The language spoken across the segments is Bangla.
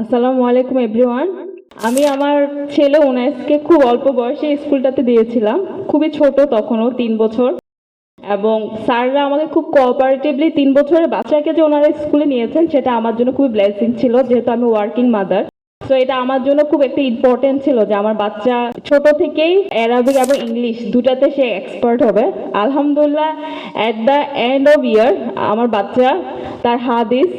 আসসালামু আলাইকুম, এভরিওয়ান। আমি আমার ছেলে উনাইসকে খুব অল্প বয়সে স্কুলটাতে দিয়েছিলাম। খুবই ছোট তখনও, তিন বছর। এবং স্যাররা আমাকে খুব কোঅপারেটিভলি তিন বছরের বাচ্চাকে যে ওনারা স্কুলে নিয়েছেন, সেটা আমার জন্য খুবই ব্লেসিং ছিল, যেহেতু আমি ওয়ার্কিং মাদার তো এটা আমার জন্য খুব একটা ইম্পর্টেন্ট ছিল যে আমার বাচ্চা ছোট থেকেই অ্যারাবিক এবং ইংলিশ দুটাতে সে এক্সপার্ট হবে। আলহামদুলিল্লাহ at the end of year আমার বাচ্চা, তার হাদিস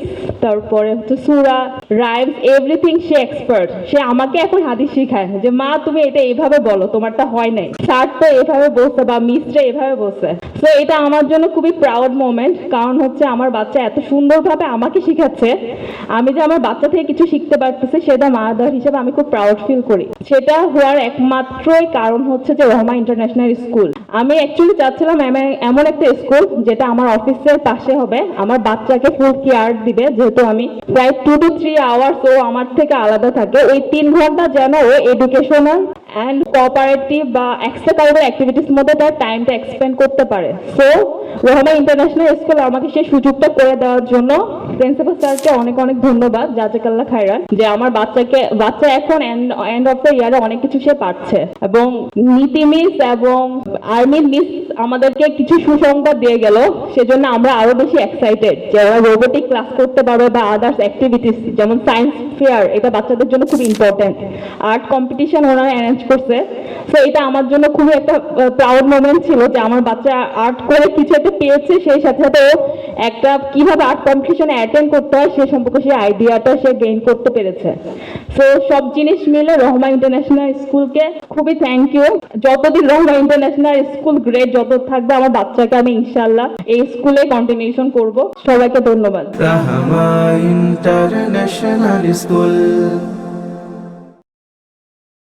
তারপরে হচ্ছে সুরা, রাইমস এভরিথিং সে এক্সপার্ট সে আমাকে এখন হাদিস শেখায় যে, মা, তুমি এটা এইভাবে বলো, তোমারটা হয় নাই। স্যার তো এভাবে বলছে বা মিসরা এভাবে বলছে। তো এটা আমার জন্য খুবই প্রাউড মোমেন্ট কারণ হচ্ছে আমার বাচ্চা এত সুন্দরভাবে আমাকে শেখাচ্ছে। আমি যে আমার বাচ্চা থেকে কিছু শিখতে পারতেছি, সেটা মাদার হিসেবে আমি খুব প্রাউড ফিল করি। সেটা হওয়ার একমাত্রই কারণ হচ্ছে যে, রহমা ইন্টারন্যাশনাল স্কুল আমি অ্যাকচুয়ালি চাচ্ছিলাম এমন- একটা স্কুল যেটা আমার অফিসের পাশে হবে। আমার বাচ্চাকে ফুল কেয়ার দিবে যেহেতু আমি প্রায় টু টু থ্রি আওয়ার্স ও আমার থেকে আলাদা থাকে। ওই তিন ঘণ্টা যেন ও এডুকেশনাল অ্যান্ড কোঅপারেটিভ বা এক্সট্রা কারিকুলার অ্যাক্টিভিটিস মধ্যে তার টাইমটা এক্সপেন্ড করতে পারে। সো রহমা ইন্টারন্যাশনাল স্কুল আমাকে সেই সুযোগটা করে দেওয়ার জন্য প্রিন্সিপাল স্যারকে অনেক অনেক ধন্যবাদ, জাজাকাল্লা খায়রান, যে আমার বাচ্চাকে, বাচ্চা এখন এন্ড অফ দ্য ইয়ারে অনেক কিছু সে পাচ্ছে। এবং নীতি মিস এবং আর্মি মিস আমাদেরকে কিছু সুসংবাদ দিয়ে গেল, সেজন্য আমরা আরও বেশি এক্সাইটেড যে ওরা রোবোটিক ক্লাস করতে পারবে বা আদার্স অ্যাক্টিভিটিস যেমন সায়েন্স ফেয়ার এটা বাচ্চাদের জন্য খুব ইম্পর্টেন্ট আর্ট কম্পিটিশন ওনারা অ্যারেঞ্জ করছে। তো এটা আমার জন্য খুবই একটা প্রাউড মোমেন্ট ছিল যে আমার বাচ্চা আর্ট করে কিছু একটা পেয়েছে, সেই সাথে সাথে ও একটা কীভাবে আর্ট কম্পিটিশনে অ্যাটেন্ড করতে হয় সে সম্পর্কে সেই আইডিয়াটা সে গেইন করতে পেরেছে। তো সব জিনিস মিলে রহমা ইন্টারন্যাশনাল স্কুলকে খুবই থ্যাংক ইউ যতদিন রহমা ইন্টারন্যাশনাল স্কুল গ্রেড যত থাকবে, আমার বাচ্চাকে আমি ইনশাল্লাহ এই স্কুলে কন্টিনিউশন করব। সবাইকে ধন্যবাদ। রাহামা ইন্টারন্যাশনাল স্কুল